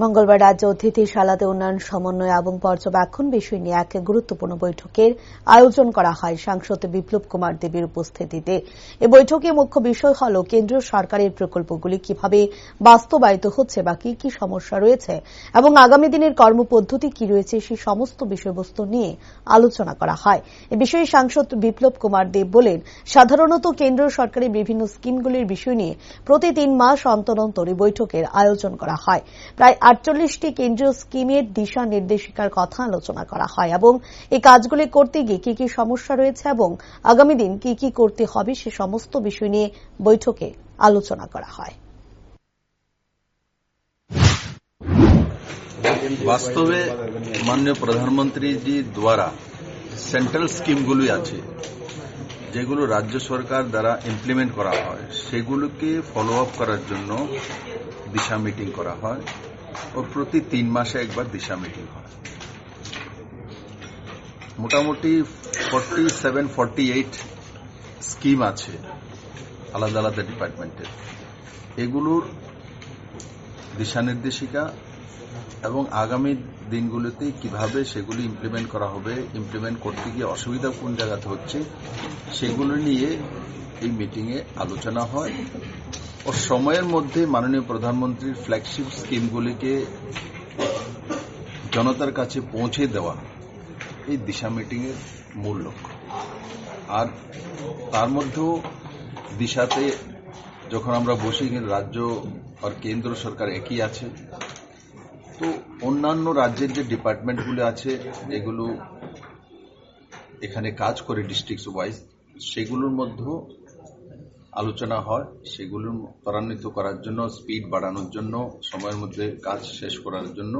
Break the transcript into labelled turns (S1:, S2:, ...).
S1: মঙ্গলবার রাজ্য অতিথিশালাতে উন্নয়ন, সমন্বয় এবং পর্যবেক্ষণ বিষয় নিয়ে এক গুরুত্বপূর্ণ বৈঠকের আয়োজন করা হয় সাংসদ বিপ্লব কুমার দেবের উপস্থিতিতে। এ বৈঠকে মুখ্য বিষয় হল, কেন্দ্রীয় সরকারের প্রকল্পগুলি কীভাবে বাস্তবায়িত হচ্ছে বা কি কি সমস্যা রয়েছে এবং আগামী দিনের কর্মপদ্ধতি কি রয়েছে সেই সমস্ত বিষয়বস্তু নিয়ে আলোচনা করা হয়। এ বিষয়ে সাংসদ বিপ্লব কুমার দেব বলেন, সাধারণত কেন্দ্রীয় সরকারের বিভিন্ন স্কিমগুলির বিষয় নিয়ে প্রতি তিন মাস অন্তর অন্তর বৈঠকের আয়োজন করা হয়। প্রায় আটচল্লিশটি কেন্দ্রীয় স্কিমের দিশা নির্দেশিকার কথা আলোচনা করা হয় এবং এই কাজগুলি করতে গিয়ে কি কি সমস্যা রয়েছে এবং আগামী দিন কি কি করতে হবে সে সমস্ত বিষয় নিয়ে বৈঠকে আলোচনা করা হয়।
S2: বাস্তবে মাননীয় প্রধানমন্ত্রীজি দ্বারা সেন্ট্রাল স্কিমগুলি আছে, যেগুলো রাজ্য সরকার দ্বারা ইমপ্লিমেন্ট করা হয়, সেগুলোকে ফলো আপ করার জন্য দিশা মিটিং করা হয়। ও প্রতি তিন মাসে একবার দিশা মিটিং হয়। মোটামুটি forty seven forty eight scheme আছে আলাদা আলাদা ডিপার্টমেন্টের এগুলোর দিশা নির্দেশিকা এবং আগামী দিনগুলোতে কীভাবে সেগুলি ইমপ্লিমেন্ট করা হবে ইমপ্লিমেন্ট করতে গিয়ে অসুবিধা কোন জায়গাতে হচ্ছে, সেগুলো নিয়ে এই মিটিংয়ে আলোচনা হয় ও সময়ের মধ্যে মাননীয় প্রধানমন্ত্রীর ফ্ল্যাগশিপ স্কিমগুলিকে জনতার কাছে পৌঁছে দেওয়া এই দিশা মিটিংয়ের মূল লক্ষ্য। আর তার মধ্যেও দিশাতে যখন আমরা বসি রাজ্য আর কেন্দ্র সরকার একই আছে, তো অন্যান্য রাজ্যের যে ডিপার্টমেন্টগুলো আছে, যেগুলো এখানে কাজ করে ডিস্ট্রিক্ট ওয়াইজ সেগুলোর মধ্যেও আলোচনা হয়, সেগুলো ত্বরান্বিত করার জন্য স্পিড বাড়ানোর জন্য, সময়ের মধ্যে কাজ শেষ করার জন্য।